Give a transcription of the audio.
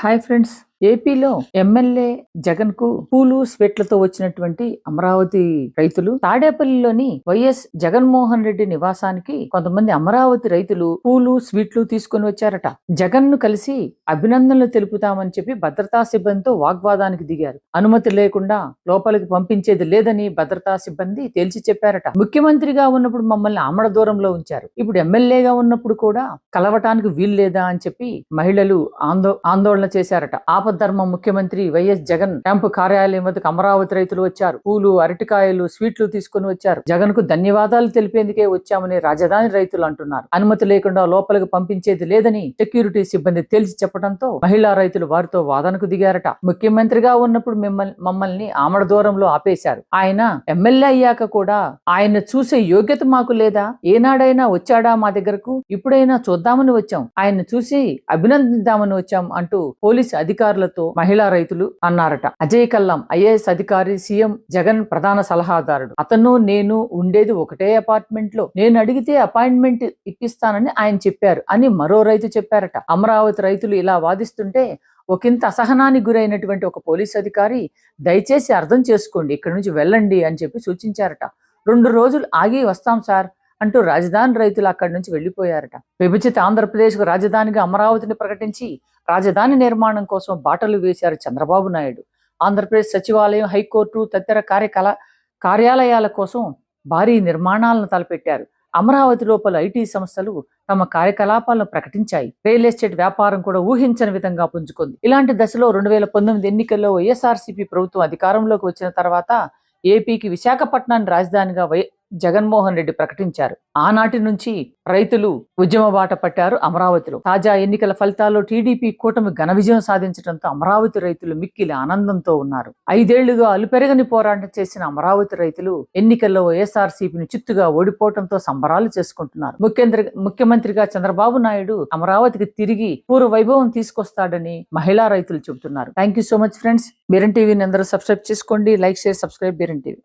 Hi friends ఏపీలో MLA జగన్కు పూలు స్వెట్లతో వచ్చినటువంటి అమరావతి రైతులు తాడేపల్లిలోని వైఎస్ జగన్మోహన్ రెడ్డి నివాసానికి కొంతమంది అమరావతి రైతులు పూలు స్వీట్లు తీసుకొని వచ్చారట. జగన్ను కలిసి అభినందనలు తెలుపుతామని చెప్పి భద్రతా సిబ్బందితో వాగ్వాదానికి దిగారు. అనుమతి లేకుండా లోపలికి పంపించేది లేదని భద్రతా సిబ్బంది తేల్చి చెప్పారట. ముఖ్యమంత్రిగా ఉన్నప్పుడు మమ్మల్ని ఆమడ దూరంలో ఉంచారు. ఇప్పుడు ఎమ్మెల్యేగా ఉన్నప్పుడు కూడా కలవటానికి వీల్లేదా అని చెప్పి మహిళలు ఆందో ఆందోళన చేశారట. ఆపద్ధర్మ ముఖ్యమంత్రి వైఎస్ జగన్ క్యాంపు కార్యాలయం వద్దకు అమరావతి రైతులు వచ్చారు. పూలు అరటికాయలు స్వీట్లు తీసుకుని వచ్చారు. జగన్కు ధన్యవాదాలు తెలిపేందుకే వచ్చామని రాజధాని రైతులు అంటున్నారు. అనుమతి లేకుండా లోపలికి పంపించేది లేదని సెక్యూరిటీ సిబ్బంది తేల్చి చెప్పడంతో మహిళా రైతులు వారితో వాదనకు దిగారట. ముఖ్యమంత్రిగా ఉన్నప్పుడు మిమ్మల్ని మమ్మల్ని ఆమడ దూరంలో ఆపేశారు. ఆయన ఎమ్మెల్యే అయ్యాక కూడా ఆయన చూసే యోగ్యత మాకు లేదా? ఏనాడైనా వచ్చాడా మా దగ్గరకు? ఇప్పుడైనా చూద్దామని వచ్చాం. ఆయన చూసి అభినందిద్దామని వచ్చాం అంటూ పోలీసు అధికారులతో మహిళా రైతులు అన్నారట. అజయ్ కల్లం ఐఏఎస్ అధికారి సీఎం జగన్ ప్రధాన సలహాదారుడు. అతను నేను ఉండేది ఒకటే అపార్ట్మెంట్లో నేను అడిగితే అపాయింట్మెంట్ ఇప్పిస్తానని ఆయన చెప్పారు అని మరో రైతు చెప్పారట. అమరావతి రైతులు ఇలా వాదిస్తుంటే ఒకంత అసహనానికి గురైనటువంటి ఒక పోలీస్ అధికారి దయచేసి అర్థం చేసుకోండి ఇక్కడి నుంచి వెళ్ళండి అని చెప్పి సూచించారట. రెండు రోజులు ఆగి వస్తాం సార్ అంటూ రాజధాని రైతులు అక్కడి నుంచి వెళ్ళిపోయారట విభజిత ఆంధ్రప్రదేశ్కు రాజధానిగా అమరావతిని ప్రకటించి రాజధాని నిర్మాణం కోసం బాటలు వేశారు చంద్రబాబు నాయుడు. ఆంధ్రప్రదేశ్ సచివాలయం హైకోర్టు తదితర కార్యకల కార్యాలయాల కోసం భారీ నిర్మాణాలను తలపెట్టారు. అమరావతి లోపల ఐటీ సంస్థలు తమ కార్యకలాపాలను ప్రకటించాయి. రియల్ ఎస్టేట్ వ్యాపారం కూడా ఊహించని విధంగా పుంజుకుంది. ఇలాంటి దశలో రెండు వేల పంతొమ్మిది ఎన్నికల్లో వైఎస్ఆర్సీపీ ప్రభుత్వం అధికారంలోకి వచ్చిన తర్వాత ఏపీకి విశాఖపట్నాన్ని రాజధానిగా వై జగన్మోహన్ రెడ్డి ప్రకటించారు. ఆనాటి నుంచి రైతులు ఉద్యమ బాట పట్టారు అమరావతిలో. తాజా ఎన్నికల ఫలితాల్లో టీడీపీ కూటమి ఘన విజయం సాధించడంతో అమరావతి రైతులు మిక్కిలి ఆనందంతో ఉన్నారు. ఐదేళ్ళుగా అలుపెరగని పోరాటం చేసిన అమరావతి రైతులు ఎన్నికల్లో వైఎస్ఆర్సీపీని చిత్తుగా ఓడిపోవడంతో సంబరాలు చేసుకుంటున్నారు. ముఖ్యమంత్రిగా చంద్రబాబు నాయుడు అమరావతికి తిరిగి పూర్వ వైభవం తీసుకొస్తాడని మహిళా రైతులు చెబుతున్నారు. Thank you so much friends. Biren టీవీని అందరూ సబ్స్క్రైబ్ చేసుకోండి. లైక్ షేర్ సబ్స్క్రైబ్ బీరన్ టీవీ.